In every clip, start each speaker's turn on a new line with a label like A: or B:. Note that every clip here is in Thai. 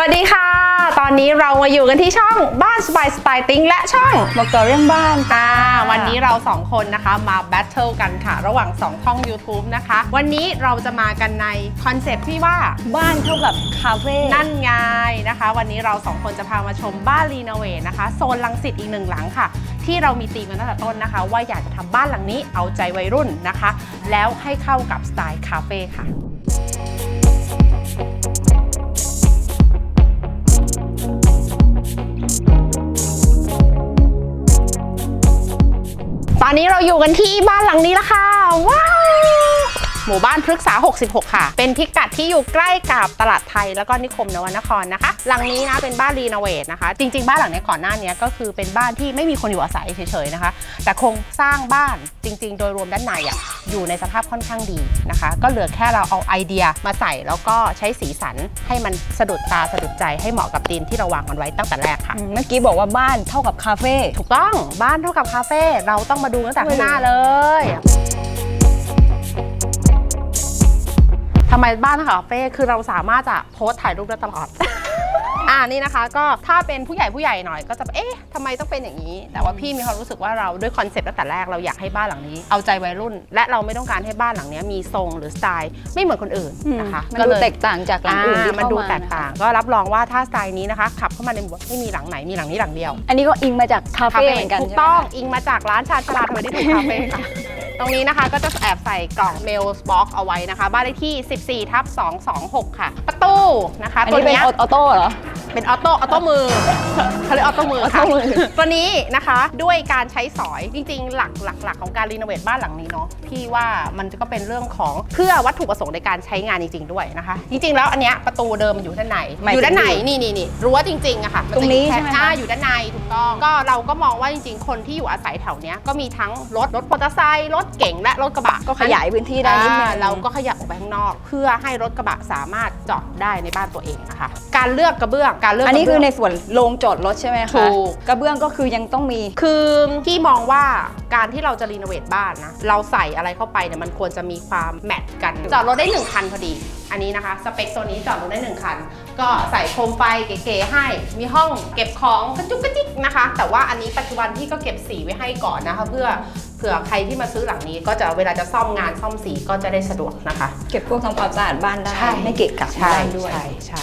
A: วัสดีค่ะ ตอนนี้เรามาอยู่กันที่ช่องบ้านสบายสไตล์ติ้งและช่อง
B: บอกต่อเรื่องบ้าน
A: อ่าวันนี้เราสองคนนะคะมาแบทเทิลกันค่ะ ระหว่างสองช่อง YouTube นะคะ วันนี้เราจะมากันในคอนเซปต์ที่ว่า
B: บ้านเท่ากับคาเฟ่
A: นั่นไงนะคะ วันนี้เราสองคนจะพามาชมบ้านรีโนเวทนะคะโซนลังสิตอีกหนึ่งหลังค่ะ ที่เรามีตีมกันตั้งแต่ต้นนะคะ ว่าอยากจะทำบ้านหลังนี้เอาใจวัยรุ่นนะคะ แล้วให้เข้ากับสไตล์คาเฟ่ค่ะ อนนี้เราอยู่กันที่บ้านหลังนี้แล้วค่ะว้า หมู่บ้านพฤกษา 66 ค่ะ เป็นพิกัดที่อยู่ใกล้กับตลาดไทยแล้วก็นิคมนวนครนะคะ หลังนี้นะเป็นบ้านรีโนเวทนะคะ จริง ๆ บ้านหลังนี้ก่อนหน้านี้ก็คือเป็นบ้านที่ไม่มีคนอยู่อาศัยเฉยๆนะคะ แต่โครงสร้างบ้านจริง ๆ โดยรวมด้านในอะอยู่ในสภาพค่อนข้างดีนะคะ ก็เหลือแค่เราเอาไอเดียมาใส่แล้วก็ใช้สีสันให้มันสะดุดตาสะดุดใจให้เหมาะกับธีมที่เราวางมันไว้ตั้งแต่แรกค่ะ
B: อืมเมื่อกี้บอกว่าบ้านเท่ากับคาเฟ่
A: ถูกต้องบ้านเท่ากับคาเฟ่เราต้องมาดูตั้งแต่ข้างหน้าเลย ทำไมบ้านเท่ากับคาเฟ่คือเราสามารถจะโพสต์ถ่ายรูปได้ตลอด อ่านี่นะคะ ก็ถ้าเป็นผู้ใหญ่ผู้ใหญ่หน่อย ก็จะเอ๊ะทำไมต้องเป็นอย่างนี้ แต่ว่าพี่มีความรู้สึกว่าเราด้วยคอนเซ็ปต์ตั้งแต่แรกเราอยากให้บ้านหลังนี้ เอาใจวัยรุ่น และเราไม่ต้องการให้บ้านหลังนี้มีทรงหรือสไตล์ไม่เหมือนคนอื่นนะคะ
B: มัน
A: ก็
B: ดู
A: เลย
B: แตกต่างจากหลังอื่นที่
A: มัน
B: เข้า
A: ดู
B: มา
A: แตกต่าง ก็รับรองว่าถ้าสไตล์นี้นะคะขับเข้ามาในหมู่บ้านไม่มีหลังไหนมีหลังนี้หลังเดียว
B: อันนี้ก็อิงมาจากคาเฟ่เหมือนกัน
A: ถูก
B: ใช่ไหม
A: ต้อง
B: คะ
A: อิงมาจากร้านชาญชลาทเวดี้ทูคาเฟ่ค่ะ ตรงนี้นะคะก็จะแอบใส่กล่องเมลบ็อกเอาไว้นะคะ บ้านเลขที่ 14ทับ226 ค่ะ ประตูนะคะ
B: อัน
A: ตัว
B: นี้เป็น
A: เนี้ย
B: ออโต้เหรอ
A: เป็นออโต้ออโต้มือเขาเรียกออโต้มือ
B: ออโต้
A: ค่ะ
B: มือ
A: ตัวนี้นะคะด้วยการใช้สอยจริงๆ หลักหลักหลักของการรีโนเวทบ้านหลังนี้เนาะพี่ว่ามันก็เป็นเรื่องของเพื่อวัตถุประสงค์ในการใช้งานจริง ๆ ด้วยนะคะ จริงๆ แล้วอันเนี้ยประตูเดิมมันอยู่ด้านใน
B: หมายถึง
A: อยู่ด้านในนี่นี่นี่รั้วจริงๆอะค่ะมั
B: ตรงนี้
A: จะอยู่แค่
B: ใช่ไหมคะ
A: อ่าอยู่ด้านในถูกต้องก็เราก็มองว่าจริงๆ คนที่อยู่อาศัยแถวเนี้ยก็มีทั้งรถรถมอเตอร์ไซค์รถเก๋งและรถกระบะ
B: ก็ขยายพื้นที่ได้นิดนึง
A: อ่าเราก็ขยับออกไปข้างนอก เพื่อให้รถกระบะสามารถจอดได้ในบ้านตัวเองนะคะ การเลือกกระเบื้องการเลือก
B: อันนี้
A: กระ
B: คื
A: เบื้
B: องในส่วนโรงจอดรถใช่ไหม
A: ถู
B: คะ
A: ก
B: กระเบื้องก็คือยังต้องมี
A: คือที่มองว่าการที่เราจะรีโนเวทบ้านนะเราใส่อะไรเข้าไปเนี่ยมันควรจะมีความแมทช์กัน จอดรถได้1คันพอดี อันนี้นะคะ สเปคตัวนี้จอดรถได้1คัน ก็ใส่โคมไฟเก๋ๆให้ มีห้องเก็บของกระจุกกระจิกนะคะ แต่ว่าอันนี้ปัจจุบันพี่ก็เก็บสีไว้ให้ก่อนนะคะเพื่อเผื่อใครที่มาซื้อหลังนี้ก็จะเวลาจะซ่อมงานซ่อมสีก็จะได้สะดวกนะคะ
B: เก็บพวกทำความสะอาดบ้านได้
A: ใช่
B: ไม่เกะกะ
A: ใช่
B: บ้านด้วย
A: ใช่ใช่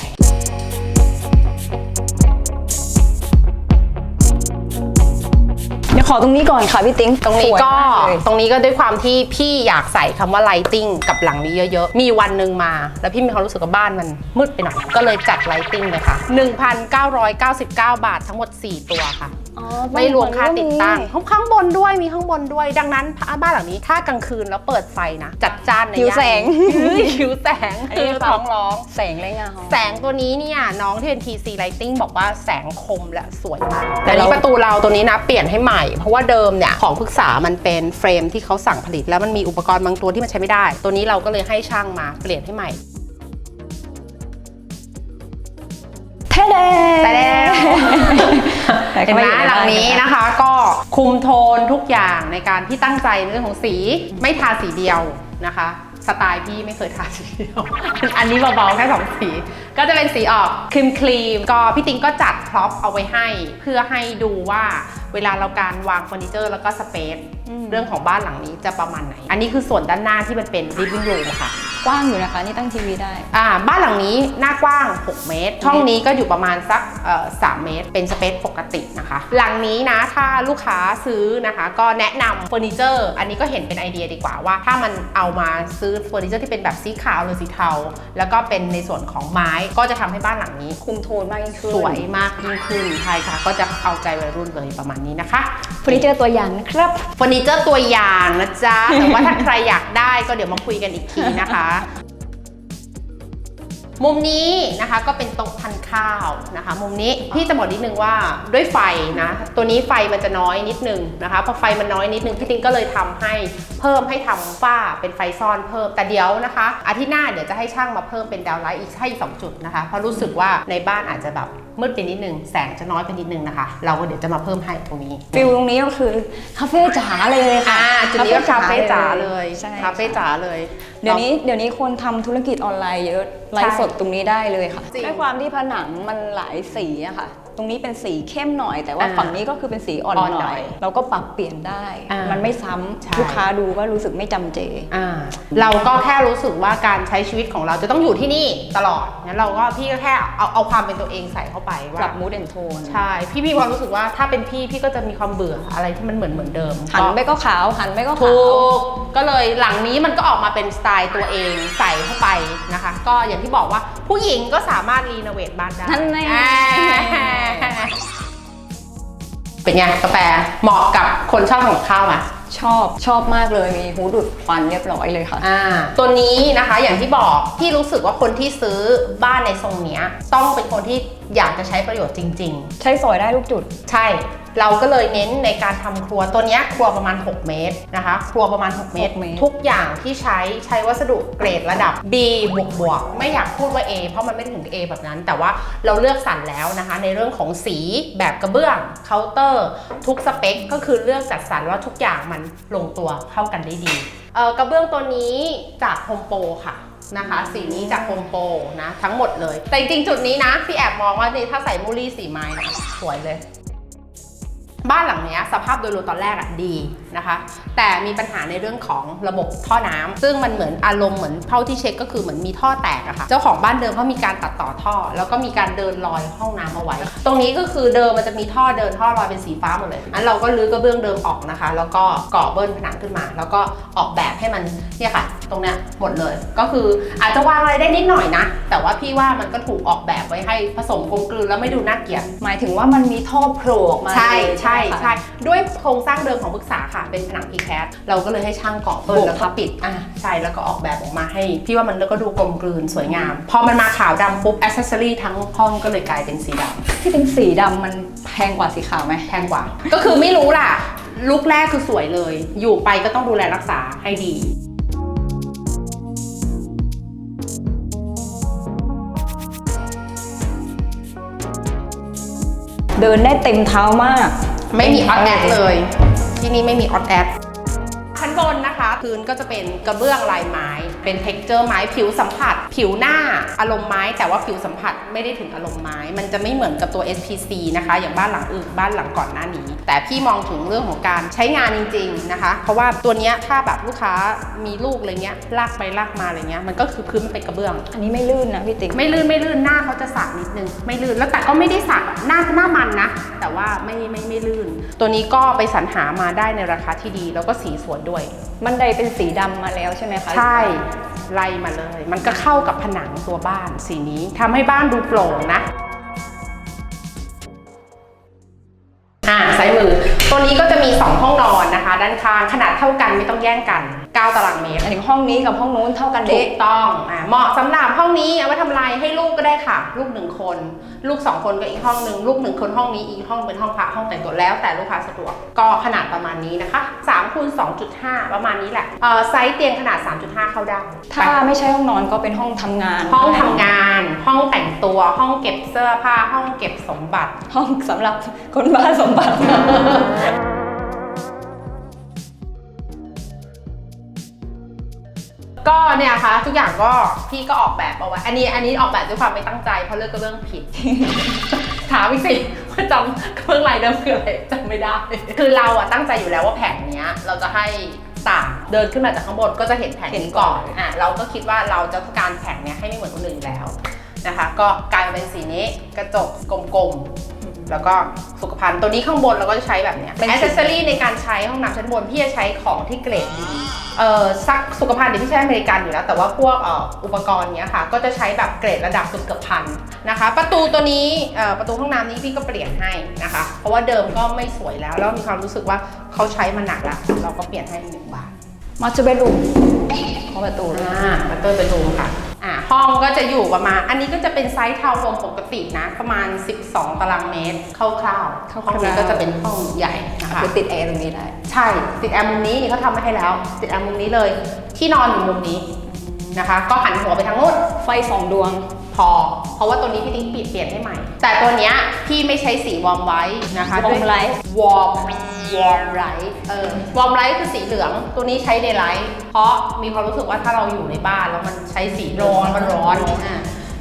B: ตรงนี้ก่อนค่ะพี่ติ๊ง
A: ตรงนี้
B: สวย
A: ก็
B: มากเลย
A: ตรงนี้ก็ด้วยความที่พี่อยากใส่คำว่า lighting กับหลังนี้เยอะ ๆ มีวันหนึ่งมา แล้วพี่มีความรู้สึกว่าบ้านมันมืดไปหน่อย ก็เลยจัด lighting เลยค่ะ 1,999 บาททั้งหมด 4 ตัวค่ะ
B: อ๋อ
A: ไม่รวมค่าติดตั้ง
B: มี
A: ข้างข้างบนด้วยมีข้างบนด้วย ดังนั้นบ้านหลังนี้ถ้ากลางคืนแล้วเปิดไฟนะ จัดจ้านใน
B: หิวแสง
A: เฮ้ยหิวแสง
B: อัน
A: คื
B: นี้
A: อท้องร้อง
B: แสงและเงา
A: แสงตัวนี้เนี่ยน้องที่เป็น TC Lighting บอกว่าแสงคมและสวยมาก
B: แต่
A: แต่
B: เรา
A: นี้ประตูเราตัวนี้นะเปลี่ยนให้ใหม่ เพราะว่าเดิมเนี่ยของพึกษามันเป็นเฟรมที่เขาสั่งผลิต แล้วมันมีอุปกรณ์บางตัวที่มันใช้ไม่ได้ ตัวนี้เราก็เลยให้ช่างมาเปลี่ยนให้ใหม่
B: แท้แด
A: แต่แล้ว
B: แต่
A: เห็
B: ก็
A: นไหม
B: ไม่อยู่ใน
A: หลัง
B: บ้า
A: นี้ะ
B: คะ
A: นะคะก็คุมโทนทุกอย่างในการที่ตั้งใจในเรื่องของสีไม่ทาสีเดียวนะคะ สไตล์พี่ไม่เคยทาสีเดียว อันนี้เบาๆแค่สองสี ก็จะเป็นสีออกครีมครีมๆก็พี่ติงก็จัดพร็อพเอาไว้ให้ เพื่อให้ดูว่าเวลาเราการวางเฟอร์นิเจอร์แล้วก็สเปซ
B: อืม
A: เรื่องของบ้านหลังนี้จะประมาณไหน อันนี้คือส่วนด้านหน้าที่มันเป็น living room ค่ะ
B: กว้างอยู่นะคะ นี่ตั้งทีวีได้
A: อ่า บ้านหลังนี้หน้ากว้าง 6 เมตร ช่องนี้ก็อยู่ประมาณสักเอ่อ3เมตร เป็นสเปซปกตินะคะ หลังนี้นะ ถ้าลูกค้าซื้อนะคะ ก็แนะนำเฟอร์นิเจอร์ อันนี้ก็เห็นเป็นไอเดียดีกว่าว่า ถ้ามันเอามาซื้อเฟอร์นิเจอร์ที่เป็นแบบสีขาวหรือสีเทา แล้วก็เป็นในส่วนของไม้ ก็จะทำให้บ้านหลังนี้
B: คุมโทนมากยิ่งขึ้น
A: สวยมากยิ่งขึ้น ใช่ค่ะ ก็จะเอาใจวัยรุ่นเลยประมาณนี้นะคะ
B: เฟอร์นิเจอร์ตัวอย่างนะครับ
A: เฟอร์นิเจอร์ตัวอย่างนะจ๊ะ แต่ว่าถ้าใครอยากได้ก็เดี๋ยวมาคุยกันอีกทีนะคะ มุมนี้นะคะก็เป็นโต๊ะทานข้าวนะคะ มุมนี้พี่จะบอกนิดนึงว่าด้วยไฟนะ ตัวนี้ไฟมันจะน้อยนิดนึงนะคะพอไฟมันน้อยนิดนึงพี่ติงก็เลยทำให้เพิ่มให้ทำฝ้าเป็นไฟซ่อนเพิ่มแต่เดี๋ยวนะคะอาทิตย์หน้าเดี๋ยวจะให้ช่างมาเพิ่มเป็นดาวไลท์อีกให้อีกสองจุดนะคะเพราะรู้สึกว่าในบ้านอาจจะแบบ มืดไปนิดนึงแสงจะน้อยไปนิดนึงนะคะ เราก็เดี๋ยวจะมาเพิ่มให้ตรงนี้
B: ฟิลตรงนี้ก็คือคาเฟ่จ๋าเลยค่ะ
A: อ่าจุดนี้ก็คาเฟ่จ๋าเลย
B: ใช่
A: คาเฟ่จ๋าเลย
B: เดี๋ยวนี้เดี๋ยวนี้คนทำธุรกิจออนไลน์เยอะไลฟ์สดตรงนี้ได้เลยค่ะ
A: จริง
B: ด้วยความที่ผนังมันหลายสีอะค่ะ ตรงนี้เป็นสีเข้มหน่อย แต่ว่า
A: อ่า
B: ฝั่งนี้ก็คือเป็นสีอ่อน
A: อ่อน
B: ห
A: หน่
B: น่
A: อ
B: อยย เราก็ปรับเปลี่ยนได้
A: อ่ามั
B: มันไม่ซ้
A: ใช่ำ
B: ลูกค้าดูก็รู้สึกไม่จำเจ
A: อ่าเราก็แค่รู้สึกว่าการใช้ชีวิตของเราจะต้องอยู่ที่นี่ตลอดงั้นเราก็พี่ก็แค่เอาเอาความเป็นตัวเองใส่เข้าไป
B: ป
A: ว่า
B: รับมูดแอนโทน
A: ใช่พี่มีความรู้สึกว่าถ้าเป็นพี่พี่ก็จะมีความเบื่ออะไรที่มันเหมือนเหมือนเดิม
B: หันไป
A: ก็
B: ก็ขาวหันไปก็
A: ถู
B: ขาว
A: กก็เลยหลังนี้มันก็ออกมาเป็นสไตล์ตัวเองใส่เข้าไปนะคะ ก็อย่างที่บอกว่าผู้หญิงก็สามารถรีโนเวทบ้านได้
B: นั่นแน่
A: อ่า เป็นไงกาแฟเหมาะกับคนชอบทำกับข้าวไหม
B: ชอบชอบมากเลยมีหูดูดควันเรียบร้อยเลยค่ะ
A: อ่า ตัวนี้นะคะอย่างที่บอกที่รู้สึกว่าคนที่ซื้อบ้านในทรงเนี้ย ต้องเป็นคนที่อยากจะใช้ประโยชน์จริง ๆ
B: ใช้สอยได้ทุกจุด
A: ใช่เราก็เลยเน้นในการทำครัวตัวเนี้ยครัวประมาณ 6 เมตรนะคะ ครัวประมาณ6เมตร
B: 6เมตร
A: ทุกอย่างที่ใช้ใช้วัสดุเกรดระดับ B บวกบวกไม่อยากพูดว่า A เพราะมันไม่ได้ถึง A แบบนั้น แต่ว่าเราเลือกสรรแล้วนะคะ ในเรื่องของสีแบบกระเบื้องเคาน์เตอร์ ทุกสเปคก็คือเลือกจัดสรรว่าทุกอย่างมันลงตัวเข้ากันได้ดีเอ่อกระเบื้องตัวนี้จากโฮมโปรค่ะนะคะสีนี้จากโฮมโปรนะ ทั้งหมดเลย แต่จริงๆจุดนี้นะ พี่แอบมองว่านี่ถ้าใส่มูลี่สีไม้นะสวยเลย บ้านหลังเนี้ยสภาพโดยรวมตอนแรกอะดี นะคะ แต่มีปัญหาในเรื่องของระบบท่อน้ำซึ่งมันเหมือนอารมณ์เหมือนเท่าที่เช็คก็คือเหมือนมีท่อแตกอะค่ะเจ้าของบ้านเดิมเขามีการตัดต่อท่อ แล้วก็มีการเดินรอยห้องน้ำเอาไว้ ตรงนี้ก็คือเดิมมันจะมีท่อเดินท่อรอยเป็นสีฟ้าหมดเลยอันเราก็รื้อกระเบื้องเดิมออกนะคะ แล้วก็ก่อเบิ้ลผนังขึ้นมา แล้วก็ออกแบบให้มันเนี่ยค่ะ ตรงเนี้ยหมดเลย ก็คืออาจจะวางอะไรได้นิดหน่อยนะ แต่ว่าพี่ว่ามันก็ถูกออกแบบไว้ให้ผสมกลมกลืนแล้วไม่ดูน่าเกลียด
B: หมายถึงว่ามันมีท่อโผล่ออกมา
A: ใช่
B: เลย
A: ใช่
B: ไหมคะ
A: ใช่ด้วยโครงสร้างเดิมของปรึกษาค่ะเป็นผนังพีแคสเราก็เลยให้ช่างเกาะเปิด
B: โบก
A: แล้วก็ปิดอะใช่แล้วก็ออกแบบออกมาให้พี่ว่ามันแล้วก็ดูกลมกลืนสวยงาม พอมันมาขาวดำปุ๊บอ c เซสซอรี่ทั้งห้องก็เลยกลายเป็นสีด
B: ที่เป็นสีดำมันแพงกว่าสีขาวไหมำ
A: แพงกว่า ก็คือไม่รู้ล่ะลุกแรกคือสวยเลย อยู่ไปก็ต้องดูแลรักษาให้ดี
B: เดินได้เต็มเท้ามาก
A: ไม่มีออดแอดเลย ที่นี่ไม่มีออดแอดชั้นบนนะคะพื้นก็จะเป็นกระเบื้องลายไม้ เป็นเท็กเจอร์ไม้ผิวสัมผัส ผิวหน้าอารมณ์ไม้ แต่ว่าผิวสัมผัสไม่ได้ถึงอารมณ์ไม้ มันจะไม่เหมือนกับตัว SPC นะคะ อย่างบ้านหลังอื่นบ้านหลังก่อนหน้านี้ แต่พี่มองถึงเรื่องของการใช้งานจริง ๆนะคะ เพราะว่าตัวเนี้ยถ้าแบบลูกค้ามีลูกอะไรเงี้ยลากไปลากมาอะไรเงี้ยมันก็คือพื้นมันเป็นกระเบื้อง
B: อันนี้ไม่ลื่นนะพี่ติ๊ก
A: ไม่ลื่นไม่ลื่นหน้าเขาจะสักนิดนึงไม่ลื่นแล้วแต่ก็ไม่ได้สักแบบหน้าหน้ามันนะ แต่ว่าไม่ไม่ไม่ลื่น ตัวนี้ก็ไปสรรหามาได้ในราคาที่ดี แล้วก็สีสวยด้วย
B: บันไดเป็นสีดำมาแล้วใช่ไหมคะ
A: ใช่ไล่มาเลย มันก็เข้ากับผนังตัวบ้านสีนี้ทำให้บ้านดูโปร่งนะ อ่าซ้ายมือ ตัวนี้ก็จะมี 2 ห้องนอนนะคะ ด้านข้างขนาดเท่ากันไม่ต้องแย่งกัน 9 ตารางเมตร
B: หมายถึงห้องนี้กับห้องนู้นเท่ากัน
A: ถู
B: เด็ก
A: กต้องอ่าเหมาะสำหรับห้องนี้เอาไว้ทำอะไรให้ลูกก็ได้ค่ะ ลูกหนึ่งคน ลูกสองคนก็อีกห้องหนึ่งลูกหนึ่งคนห้องนี้อีกห้องเป็นห้องพักห้องแต่งตัวแล้วแต่ลูกค้าสะดวกก็ขนาดประมาณนี้นะคะ3คูณ2.5 ประมาณนี้แหละเอ่อไซส์เตียงขนาด 3.5 เข้าได้
B: ถ้าไม่ใช่ห้องนอนก็เป็นห้องทำงาน
A: ห้องทำงาน ห้องแต่งตัวห้องเก็บเสื้อผ้าห้องเก็บสมบัติ
B: ห้องสำหรับคนบ้าสมบัติ
A: ก็เนี่ยค่ะทุกอย่างก็พี่ก็ออกแบบเอาไว้ อันนี้อันนี้ออกแบบด้วยความไม่ตั้งใจเพราะเลือกกระเบื้องผิด ถามอีกสิว่าจำกระเบื้องลายเดิมคืออะไรจำไม่ได้ คือเราอะตั้งใจอยู่แล้วว่าแผงเนี้ย เราจะให้ต่างเดินขึ้นมาจากข้างบนก็จะเห็นแผงนี้ก่อนอะเราก็คิดว่าเราจะต้องการแผงเนี้ยให้ไม่เหมือนคนอื่นอยู่แล้วนะคะ ก็กลายมาเป็นสีนี้กระจกกลมๆ แล้วก็สุขภัณฑ์ตัวนี้ข้างบนเราก็จะใช้แบบเนี้ยเป็นอ c เซสซอรี่ในการใช้ห้องน้ำชั้นบนพี่จะใช้ของที่เกรดดีเอ่อซักสุขภัณฑ์เดี๋ยวพี่ใช้อเมริกันอยู่แล้ว แต่ว่าพวกเอ่ออุปกรณ์เนี้ยค่ะ ก็จะใช้แบบเกรดระดับเกือบๆพันนะคะ ประตูตัวนี้เอ่อประตูห้องน้ำนี้พี่ก็เปลี่ยนให้นะคะ เพราะว่าเดิมก็ไม่สวยแล้ว แล้วมีความรู้สึกว่าเขาใช้มาหนักแล้วเราก็เปลี่ยนให้หนึ่งบาท
B: มาจะเป็นรูมเข้าประตูเลย
A: อ่าประตูเป็นรูมค่ะ อ่าห้องก็จะอยู่ประมาณ อันนี้ก็จะเป็นไซส์เท่ารวมปกตินะ ประมาณ 12 ตารางเมตรคร่าวๆห้องนี้ก็จะเป็นห้องใหญ่นะคะ
B: คือติดแอร์ตรงนี้ได้
A: ใช่ ติดแอร์มุมนี้นี่เขาทำมาให้แล้ว ติดแอร์มุมนี้เลย ที่นอนอยู่มุมนี้นะคะ ก็หันหัวไปทางนู้น
B: ไฟสองดวง
A: พพอ เพราะว่าตัวนี้พี่ติ๊กเปลี่ยนเปลี่ยนให้ใหม่ แต่ตัวเนี้ยพี่ไม่ใช้สีวอร์มไว้นะคะ
B: Warm light
A: วอร์มวอร์มไลท์เออวอร์มไลท์คือสีเหลือง ตัวนี้ใช้เดย์ไลท์เพราะมีความรู้สึกว่าถ้าเราอยู่ในบ้านแล้วมันใช้สีร้อนมันร้อนอ่า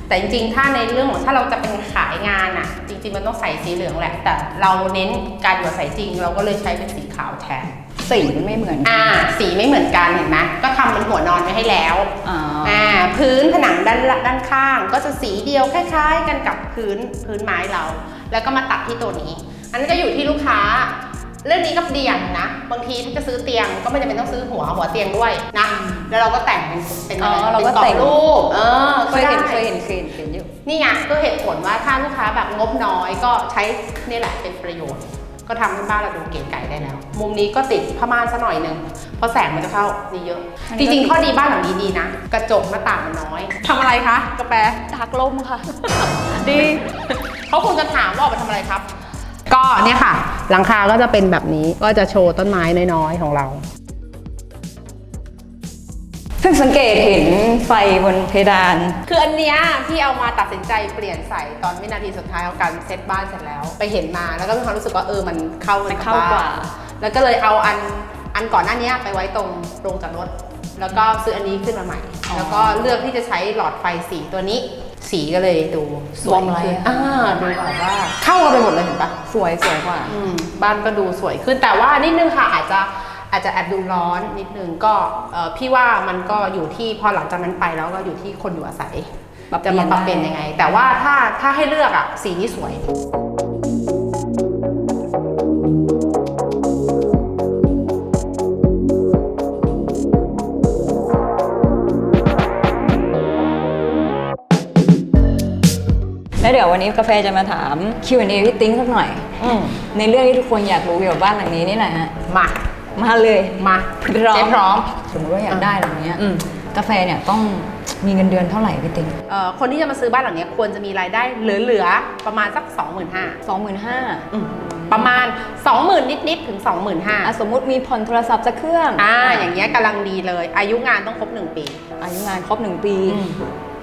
A: แต่จริงๆ ถ้าในเรื่องของถ้าเราจะเป็นขายงานอะจริงๆ มันต้องใส่สีเหลืองแหละ แต่เราเน้นการอยู่อาศัยจริง เราก็เลยใช้เป็นสีขาวแทน
B: สีไม่เหมือนกัน
A: อ่า สีไม่เหมือนกันเห็นไหมก็ทำเป็นหัวนอนไว้ให้แล้ว
B: อ๋อ
A: อ่า พื้นผนังด้านละด้านข้างก็จะสีเดียวคล้าย ๆ กันกับพื้นพื้นไม้เรา แล้วก็มาตัดที่ตัวนี้ อันนี้นก็อยู่ที่ลูกค้า เรื่องนี้ก็เดียงนะ บางทีถ้าจะซื้อเตียงก็ไม่จำเป็นต้องซื้อหัวหัวเตียงด้วยนะแล้วเราก็แต่งเป็นเป็น
B: อ๋อ
A: อะไร
B: เราก็
A: ป็นกรอบ
B: แต่ง
A: รูปเออ
B: เค
A: ก็
B: ย
A: ได้
B: เห็นเคยเห็นเคยเห็นเคยเห็นอยู่
A: นี่ไงก็เหตุผลว่าถ้าลูกค้าแบบงบน้อยก็ใช้นี่แหละเป็นประโยชน์ ก็ทำให้บ้านเราดูเก๋ไก่ได้แล้ว มุมนี้ก็ติดผ้าม่านซะหน่อยหนึ่งเพราะแสงมันจะเข้านี่เยอะ
B: อัน
A: จ
B: นี้ก็
A: ริง
B: ติด
A: ๆข้อดีบ้านหลังนี้ดีนะ กระจกหน้าต่างมันน้อยทำอะไรคะกาแฟ
B: ตากลมค่ะ
A: ดีเขาคงจะถามว่าออกไปทำอะไรครับ ก็เนี่ยค่ะ หลังคาก็จะเป็นแบบนี้ก็จะโชว์ต้นไม้น้อยๆของเรา
B: เพิ่งสังเกตเห็นไฟบนเพดาน
A: คืออันเนี้ยพี่เอามาตัดสินใจเปลี่ยนใส่ตอนวินาทีสุดท้ายของการเซตบ้านเสร็จแล้ว ไปเห็นมาแล้วก็มีความรู้สึกว่าเออมันเข้า
B: มันเข้ากว่า
A: แล้วก็เลยเอาอันอันก่อนหน้านี้ไปไว้ตรงโรงจอดรถแล้วก็ซื้ออันนี้ขึ้นมาใหม่ แล้วก็เลือกที่จะใช้หลอดไฟสีตัวนี้ สีก็เลยดูสวย
B: วอร์มไลท์
A: ขึ้น
B: อะ
A: อ่าดูแบบว่าเข้ากันไปหมดเลยเห็นปะ
B: สวยสวยกว่า
A: อืมบ้านก็ดูสวยขึ้นแต่ว่านิดนึงค่ะอาจจะ อาจจะแอบดูร้อนนิดนึงก็เอ่อพี่ว่ามันก็อยู่ที่พอหลังจากนั้นไปแล้วก็อยู่ที่คนอยู่อาศัย
B: ปรับเปลี่
A: จะ
B: ยน
A: มาปรับเปลี่ยน
B: ได้
A: ยังไง แต่ว่าถ้าถ้าให้เลือกอะสีนี้สวย
B: แล้วเดี๋ยววันนี้กาแฟจะมาถาม Q&A พี่ติ้งสักหน่อย
A: อืม
B: ในเรื่องที่ทุกคนอยากรู้เกี่ยวกับบ้านหลังนี้นี่แหละฮะ
A: มา
B: มาเลย
A: มา
B: พร้อม
A: เจ๊พร้อม
B: สมมติว่าอยากได้หลังเนี้ย
A: อืม
B: กาแฟเนี่ยต้องมีเงินเดือนเท่าไหร่พี่ติ้ง
A: เอ่อคนที่จะมาซื้อบ้านหลังเนี้ยควรจะมีรายได้เหลือๆ ประมาณสัก 25,000
B: สองหมื่นห้า
A: อืมประมาณ 20,000 นิดๆ ถึง 25,000
B: สมมติมีผ่อนโทรศัพท์สักเครื่อง
A: อ่าอย่างเงี้ยกำลังดีเลย อายุงานต้องครบ 1 ปี
B: อายุงานครบหนึ่งปี
A: อืม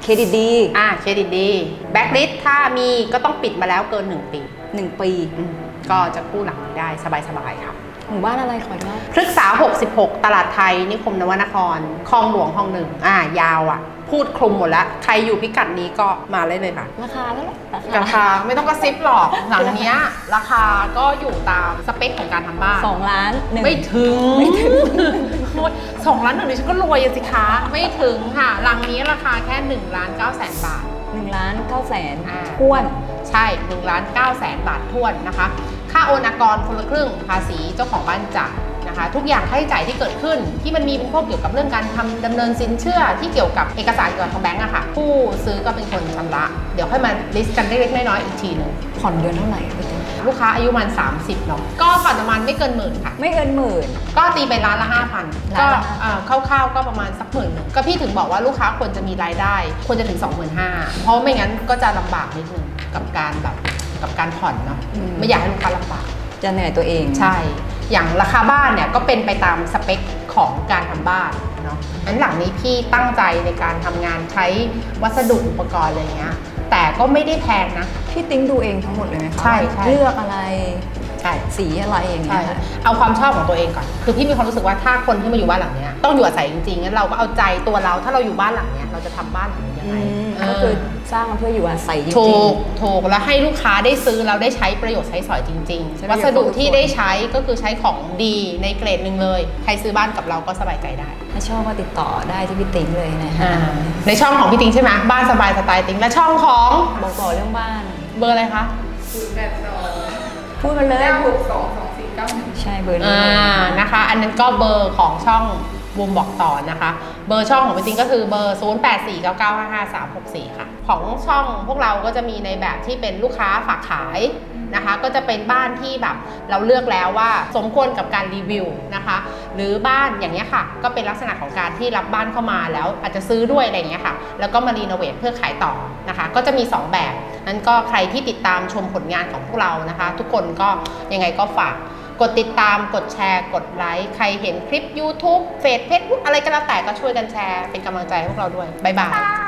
B: เครดิตดี
A: อ่าเครดิตดีแบ็กลิสถ้ามีก็ต้องปิดมาแล้วเกิน 1 ปี
B: หนึ่งปี
A: อืมก็จะกู้หลังได้สบายๆครับ
B: หมู่บ้านอะไรขออีกรอบ
A: พฤกษา 66 ตลาดไทย นิคมนวนคร คลองหลวงห้องหนึ่ง อ่า ยาวอะ พูดคลุมหมดแล้ว ใครอยู่พิกัดนี้ก็มาเลยเลยค่ะ
B: ราคาแล้วแหละ
A: ราคาไม่ต้องกระซิบหรอก หลังเนี้ย ราคาก็อยู่ตามสเปคของการทำบ้าน
B: สองล้านหนึ่ง
A: ไม่ถึง
B: ไม่ถึง
A: โอ้ยสองล้านหนึ่งดิฉันก็รวยอะสิคะ ไม่ถึงค่ะ หลังนี้ราคาแค่1ล้าน9แสนบาท
B: หนึ่งล้านเก้าแสน
A: อ่า
B: ท้วน
A: ใช่1ล้าน9แสนบาททวนนะคะ ค่าโอนอากรคนละครึ่งภาษีเจ้าของบ้านจ่ายนะคะทุกอย่างค่าใช้จ่ายที่เกิดขึ้น ที่มันมีเป็นพวกเกี่ยวกับเรื่องการทำดำเนินสินเชื่อที่เกี่ยวกับเอกสารเกี่ยวกับทางแบงก์อะค่ะ ผู้ซื้อก็เป็นคนชำระ เดี๋ยวค่อยมาลิสต์กันเล็กๆน้อยๆอีกทีหนึ่ง
B: ผ่อนเดือนเท่าไหร่พี่ติ้ง
A: ลูกค้าอายุประมัน 30เนาะก็ผ่อนประมาณไม่เกินหมื่นค่ะ
B: ไม่เกินหมื่น
A: ก็ตีไปร้านละ5,000ก็
B: ร้านละ
A: อ่าคร่าวๆก็ประมาณสักหมื่นหนึ่งก็พี่ถึงบอกว่าลูกค้าควรจะมีรายได้ ควรจะถึง 25,000เพราะไม่งั้นก็จะลำบากนิดนึงกับการแบบ กับการผ่อนเนาะไม่อยากให้ลูกค้าลำบาก
B: จะเหนื่อยตัวเอง
A: ใช่ อย่างราคาบ้านเนี่ยก็เป็นไปตามสเปคของการทำบ้านเนาะงั้นหลังนี้พี่ตั้งใจในการทำงานใช้วัสดุอุปกรณ์อะไรเงี้ย แต่ก็ไม่ได้แพงนะ
B: พี่ติ้งดูเองทั้งหมดเลยไหมคะ
A: ใช่ใช่
B: เลือกอะไร
A: ใช่
B: สีอะไรอย่างเงี้
A: ใช่
B: ยค่ะ
A: เอาความชอบของตัวเองก่อน คือพี่มีความรู้สึกว่าถ้าคนที่มาอยู่บ้านหลังเนี้ยต้องอยู่อาศัยจริงๆ งั้นเราก็เอาใจตัวเรา ถ้าเราอยู่บ้านหลังเนี้ยเราจะทำบ้านหลังนี้ ยัง
B: อื
A: ไง
B: ม
A: เอ
B: ก็
A: อ
B: คือสร้างมาเพื่ออยู่อาศัยจริง
A: ถู
B: ๆ
A: กถูกแล้วให้ลูกค้าได้ซื้อแล้วได้ใช้ประโยชน์ใช้สอยจริง
B: ใช้
A: ๆ
B: ประ
A: วั
B: โยชน์
A: สดุที่ได้ใช้ก็คือใช้ของดีในเกรดหนึ่งเลย ใครซื้อบ้านกับเราก็สบายใจได้
B: ถ้าชอบมาติดต่อได้ที่พี่ติ้งเลยนะ
A: อ่า
B: คะ
A: ในช่องของพี่ติงใช่ไหมบ้านสบายสไตล์ติงและช่องของ
B: บอกต่อเรื่องบ้าน
A: เบอร์อะไรคะ
B: พูดมาเลยใช่เบอร์นี้
A: อ่า นะคะ อันนั้นก็เบอร์ของช่องบูมบอกต่อนะคะ เบอร์ช่องของพี่ติงก็คือเบอร์ 0 8 4 9 9 5 5 3 6 4 ค่ะ ของช่องพวกเราก็จะมีในแบบที่เป็นลูกค้าฝากขายนะคะ ก็จะเป็นบ้านที่แบบเราเลือกแล้วว่าสมควรกับการรีวิวนะคะ หรือบ้านอย่างนี้ยค่ะ ก็เป็นลักษณะของการที่รับบ้านเข้ามาแล้วอาจจะซื้อด้วยอะไรอย่างเงี้ยค่ะ แล้วก็มารีโนเวทเพื่อขายต่อนะคะ ก็จะมี 2 แบบนั้นก็ใครที่ติดตามชมผลงานของพวกเรานะคะ ทุกคนก็ยังไงก็ฝาก กดติดตามกดแชร์ กดไลค์ ใครเห็นคลิป YouTube เฟซเฟซบุ๊กอะไรก็แล้วแต่ก็ช่วยกันแชร์ เป็นกำลังใจให้พวกเราด้วย บ๊ายบาย